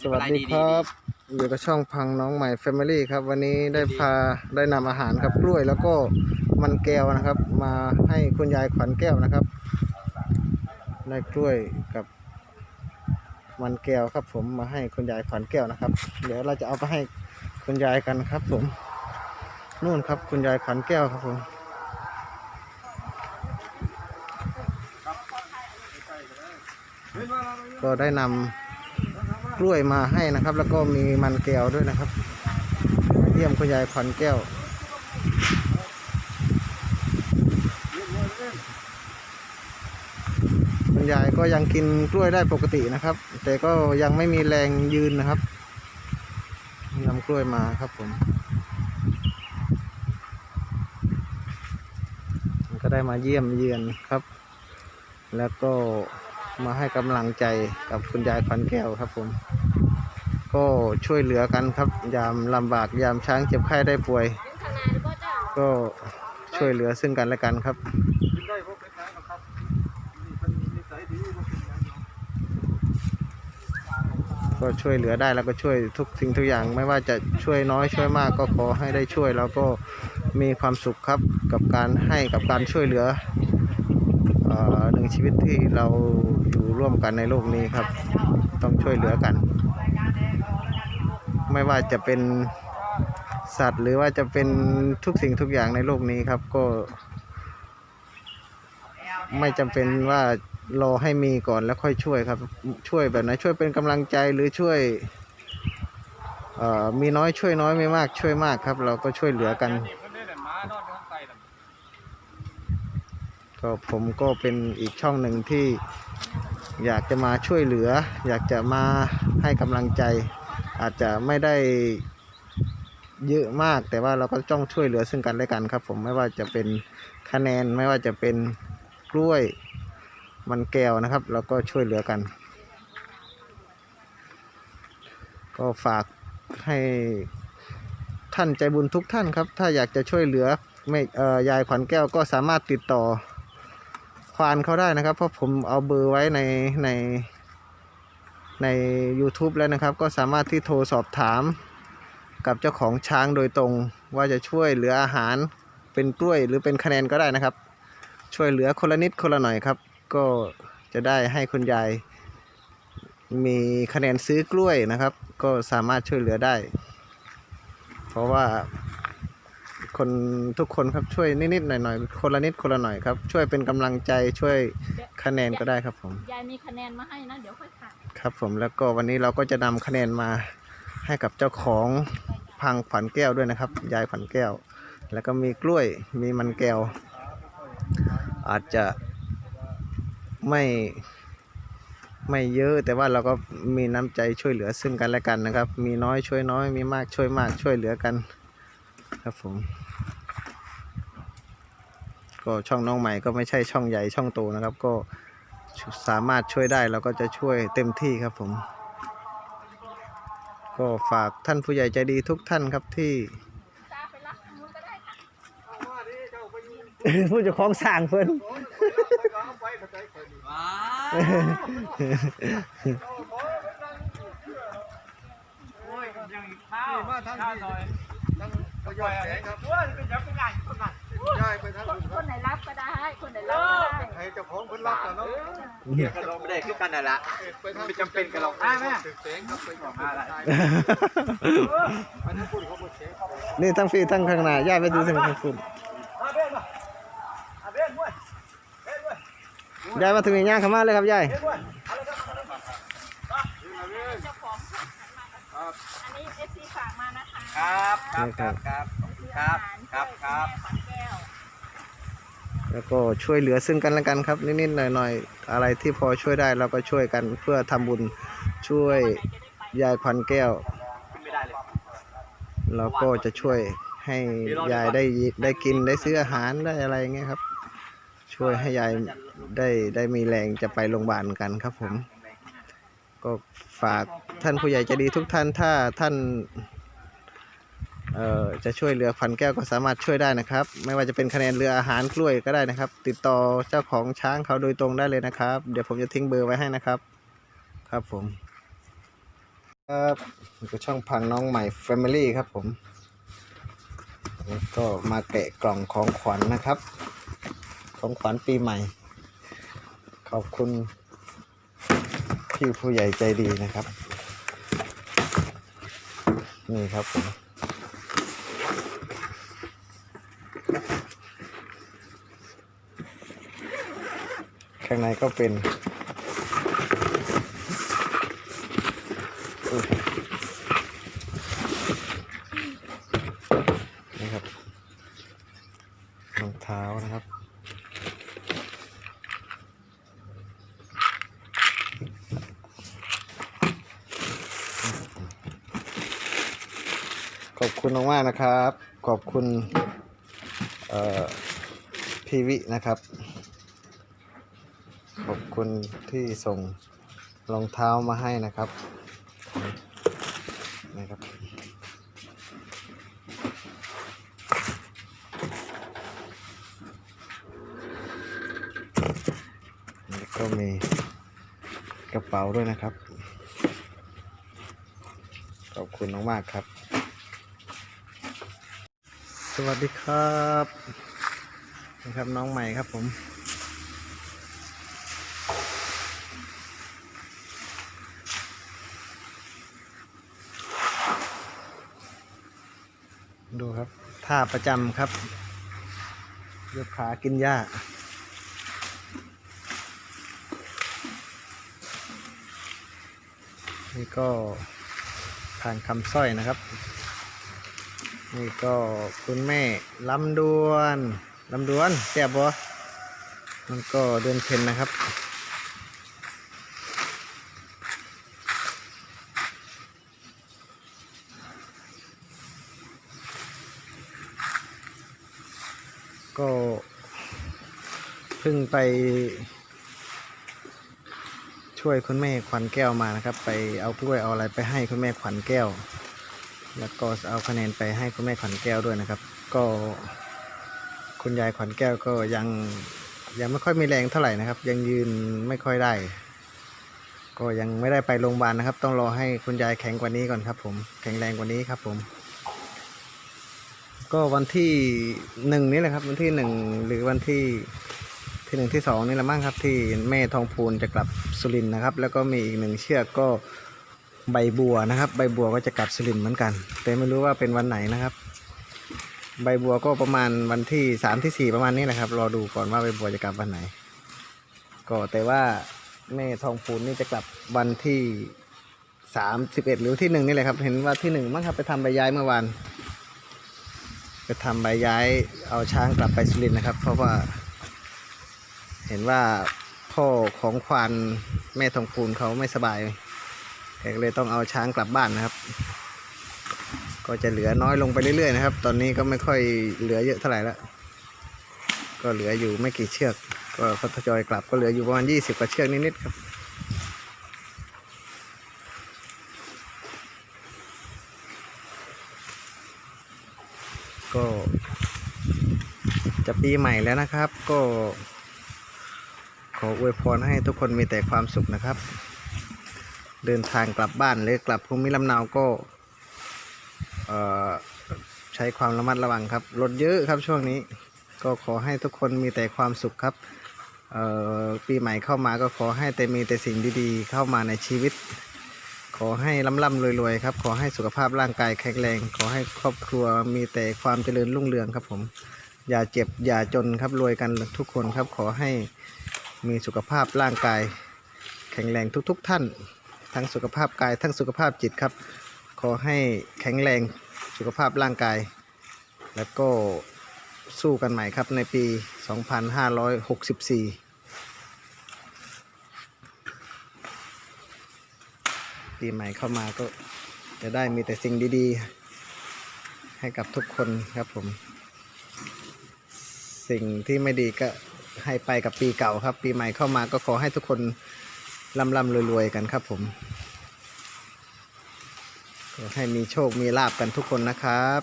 สวัสดีครับอยู่กับช่องพังน้องใหม่ Family ครับ วันนี้ได้พาได้นำอาหารครับกล้วยแล้วก็มันแก้วนะครับ มาให้คุณยายขวัญแก้วนะครับ ได้กล้วยกับ มันแก้วครับ ผมมาให้คุณยายขวัญแก้วนะครับ เดี๋ยวเราจะเอาไปให้คุณยายกันครับ ผมนู่นครับคุณยายขวัญแก้วครับผมก็ได้นำ กล้วยมาให้นะครับ แล้วก็มีมันแก้วด้วยนะครับมาเยี่ยมคุณยายขวัญแก้ว คุณยายก็ยังกินกล้วยได้ปกตินะครับ แต่ก็ยังไม่มีแรงยืนนะครับนำกล้วยมาครับผมก็ได้มาเยี่ยมเยือนครับ แล้วก็ มาให้กำลังใจกับคุณยายขวัญแก้วครับผม ก็ช่วยเหลือกันครับ ยามลำบากยามช้างเจ็บไข้ได้ป่วย ก็ช่วยเหลือซึ่งกันและกันครับก็ช่วยเหลือได้แล้วก็ช่วยทุกสิ่งทุกอย่าง ไม่ว่าจะช่วยน้อยช่วยมากก็ขอให้ได้ช่วยแล้วก็มีความสุขครับกับการให้กับการช่วยเหลือ หนึ่งชีวิตที่เราอยู่ร่วมกันในโลกนี้ครับ ต้องช่วยเหลือกัน ไม่ว่าจะเป็นสัตว์หรือว่าจะเป็นทุกสิ่งทุกอย่างในโลกนี้ครับก็ ไม่จำเป็นว่ารอให้มีก่อนแล้วค่อยช่วยครับ ช่วยแบบไหนช่วยเป็นกำลังใจหรือช่วยมีน้อยช่วยน้อยไม่มากช่วยมากครับ เราก็ช่วยเหลือกัน ก็ผมก็เป็นอีกช่องหนึ่งที่อยากจะมาช่วยเหลือ อยากจะมาให้กำลังใจ อาจจะไม่ได้เยอะมาก แต่ว่าเราก็ต้องช่วยเหลือซึ่งกันและกันครับ ผมไม่ว่าจะเป็นคะแนนไม่ว่าจะเป็นกล้วยมันแก้วนะครับ เราก็ช่วยเหลือกัน ก็ฝากให้ท่านใจบุญทุกท่านครับ ถ้าอยากจะช่วยเหลือไม่เอ่อยายขวัญแก้วก็สามารถติดต่อ ควานเขาได้นะครับ เพราะผมเอาเบอร์ไว้ในในใน YouTube แล้วนะครับ ก็สามารถที่โทรสอบถามกับเจ้าของช้างโดยตรง ว่าจะช่วยเหลืออาหารเป็นกล้วยหรือเป็นคะแนนก็ได้นะครับ ช่วยเหลือคนละนิดคนละหน่อยครับ ก็จะได้ให้คุณยายมีคะแนนซื้อกล้วยนะครับ ก็สามารถช่วยเหลือได้ เพราะว่า คนทุกคนครับช่วยนิดๆหน่อยๆคนละนิดคนละหน่อยครับ ช่วยเป็นกำลังใจช่วยคะแนนก็ได้ครับผม ยายมีคะแนนมาให้นะเดี๋ยวค่อยขายครับผมแล้วก็วันนี้เราก็จะนำคะแนนมาให้กับเจ้าของพังขวัญแก้วด้วยนะครับ ยายขวัญแก้ว แล้วก็มีกล้วยมีมันแก้ว อาจจะไม่ไม่เยอะ แต่ว่าเราก็มีน้ำใจช่วยเหลือซึ่งกันและกันนะครับ มีน้อยช่วยน้อยมีมากช่วยมากช่วยเหลือกัน ครับผม ก็ช่องน้องใหม่ก็ไม่ใช่ช่องใหญ่ช่องโตนะครับ ก็สามารถช่วยได้เราก็จะช่วยเต็มที่ครับผม ก็ฝากท่านผู้ใหญ่ใจดีทุกท่านครับที่ตาไปรับทางนู้นก็ได้ค่ะผู้เจ้าของสั่งเพิ่นมาทางที่ทางประโยชน์แสงครับ ย้ายไปทางคนอื่นคครับนไหนรับก็ได้ คนไหนรับก็ได้ให้เจ้าของเพิ่นรับกันเนาะเกี่ยวกับเราไม่ได้คือกันนั่นแหละไปทางไม่จำเป็นกับเราอะแม่ ตึกแสงครับไปทางอะไรอันนี้พูดเขาบ่แสงครับนี่ทั้งฟีทั้งข้างหน้าย่าไปดูสิมันคุณยายมาถึงอย่างย่างเข้ามาเลยครับยายเจ้าของอันนี้เอฟซีฝากมานะคะ ครับ ครับครับครับ ครับครับครับแล้วก็ช่วยเหลือซึ่งกันและกันครับนิดๆหน่อยๆอะไรที่พอช่วยได้เราก็ช่วยกันเพื่อทำบุญช่วยยายขวัญแก้วเลยเราก็จะช่วยให้ยายได้ได้กินได้ซื้ออาหารได้อะไรเงี้ยครับ ช่วยให้ยายได้ได้มีแรงจะไปโรงพยาบาลกันครับผม ก็ฝากท่านผู้ใหญ่ใจดีทุกท่านถ้าท่าน เอ่อจะช่วยเหลือขวัญแก้วก็สามารถช่วยได้นะครับ ไม่ว่าจะเป็นคะแนนเรืออาหารกล้วยก็ได้นะครับ ติดต่อเจ้าของช้างเขาโดยตรงได้เลยนะครับ เดี๋ยวผมจะทิ้งเบอร์ไว้ให้นะครับ ครับผม ครับนี่ก็ช่องพังน้องใหม่ Family ครับผมแล้วก็มาแกะกล่องของขวัญนะครับ ของขวัญปีใหม่ ขอบคุณพี่ผู้ใหญ่ใจดีนะครับ นี่ครับผม ข้างในก็เป็นนี่ครับรองเท้านะครับ ขอบคุณมากๆนะครับ ขอบคุณเอ่อพีวินะครับ อบคุณที่ส่งรองเท้ามาให้นะครับนะครับ แล้วก็มีกระเป๋าด้วยนะครับ ขอบคุณมากๆครับ สวัสดีครับนะครับน้องใหม่ครับผม ดูครับ ท่าประจำครับ ยกขากินหญ้านี่ก็ทานคำสร้อยนะครับ นี่ก็คุณแม่ลำดวนลำดวนแซ่บบ่มันก็เดือนเพ็ญนะครับ ก็เพิ่งไป ช่วยคุณแม่ขวัญแก้วมานะครับ ไปเอากล้วยเอาอะไรไปให้คุณแม่ขวัญแก้ว แล้วก็เอาคะแนนไปให้คุณแม่ขวัญแก้วด้วยนะครับ ก็ คุณยายขวัญแก้วก็ยังยังไม่ค่อยมีแรงเท่าไหร่นะครับ ยังยืนไม่ค่อยได้ ก็ยังไม่ได้ไปโรงพยาบาลนะครับ ต้องรอให้คุณยายแข็งกว่านี้ก่อนครับ ผมแข็งแรงกว่านี้ครับผม ก็วันที่หนึ่งนี่แหละครับ วันที่หนึ่งหรือวันที่ที่หนึ่งที่สองนี่แหละมั้งครับ ที่แม่ทองพูนจะกลับสุรินทร์นะครับ แล้วก็มีอีกหนึ่งเชือกก็ใบบัวนะครับ ใบบัวก็จะกลับสุรินทร์เหมือนกัน แต่ไม่รู้ว่าเป็นวันไหนนะครับ ใบบัวก็ประมาณวันที่สามที่สี่ประมาณนี้แหละครับ รอดูก่อนว่าใบบัวจะกลับวันไหน ก็แต่ว่าแม่ทองพูนนี่จะกลับวันที่สามสิบเอ็ดหรือที่หนึ่งนี่แหละครับ เห็นว่าที่หนึ่งมั้งครับไปทำใบย้ายเมื่อวาน ไปทำใบย้ายเอาช้างกลับไปสุรินทร์นะครับ เพราะว่า เห็นว่าพ่อของควานแม่ทองพูนเขาไม่สบายแกก็เลยต้องเอาช้างกลับบ้านนะครับ ก็จะเหลือน้อยลงไปเรื่อยๆนะครับ ตอนนี้ก็ไม่ค่อยเหลือเยอะเท่าไหร่แล้วก็เหลืออยู่ไม่กี่เชือก ก็ทยอยกลับก็เหลืออยู่ประมาณยี่สิบกว่าเชือกนิดๆครับ ก็ จะปีใหม่แล้วนะครับ ก็ ขออวยพรให้ทุกคนมีแต่ความสุขนะครับ เดินทางกลับบ้านหรือกลับภูมิลำเนาก็ใช้ความระมัดระวังครับรถเยอะครับช่วงนี้ ก็ขอให้ทุกคนมีแต่ความสุขครับปีใหม่เข้ามาก็ขอให้แต่มีแต่สิ่งดีๆ เข้ามาในชีวิต ขอให้ร่ำร่ำรวยๆครับ ขอให้สุขภาพร่างกายแข็งแรง ขอให้ครอบครัวมีแต่ความเจริญรุ่งเรืองครับผม อย่าเจ็บอย่าจนครับรวยกันทุกคนครับ ขอให้มีสุขภาพร่างกาย แข็งแรงทุกๆ ท่าน ทั้งสุขภาพกาย ทั้งสุขภาพจิตครับ ขอให้แข็งแรงสุขภาพร่างกาย แล้วก็สู้กันใหม่ครับในปี 2564 ปีใหม่เข้ามาก็จะได้มีแต่สิ่งดีๆ ให้กับทุกคนครับผม สิ่งที่ไม่ดีก็ให้ไปกับปีเก่าครับ ปีใหม่เข้ามาก็ขอให้ทุกคนร่ำร่ำรวยๆกันครับผมขอให้มีโชคมีลาบกันทุกคนนะครับ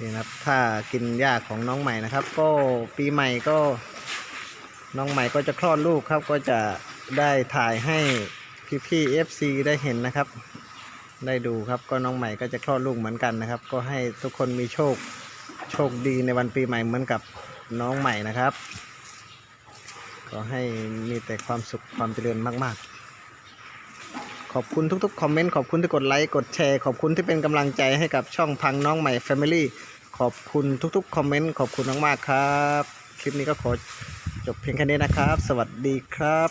นี่นะครับ ถ้ากินหญ้าของน้องใหม่นะครับ ก็ปีใหม่ก็ น้องใหม่ก็จะคลอดลูกครับ ก็จะได้ถ่ายให้พี่ๆ FC ได้เห็นนะครับ ได้ดูครับก็น้องใหม่ก็จะคลอดลูกเหมือนกันนะครับ ก็ให้ทุกคนมีโชคโชคดีในวันปีใหม่เหมือนกับน้องใหม่นะครับ ก็ให้มีแต่ความสุขความเจริญมาก ๆ ขอบคุณทุกๆคอมเมนต์ขอบคุณที่กดไลค์กดแชร์ขอบคุณที่เป็นกำลังใจให้กับช่องพังน้องใหม่ Family ขอบคุณทุกๆคอมเมนต์ขอบคุณมากๆครับ คลิปนี้ก็ขอ จบเพียงแค่นี้นะครับ สวัสดีครับ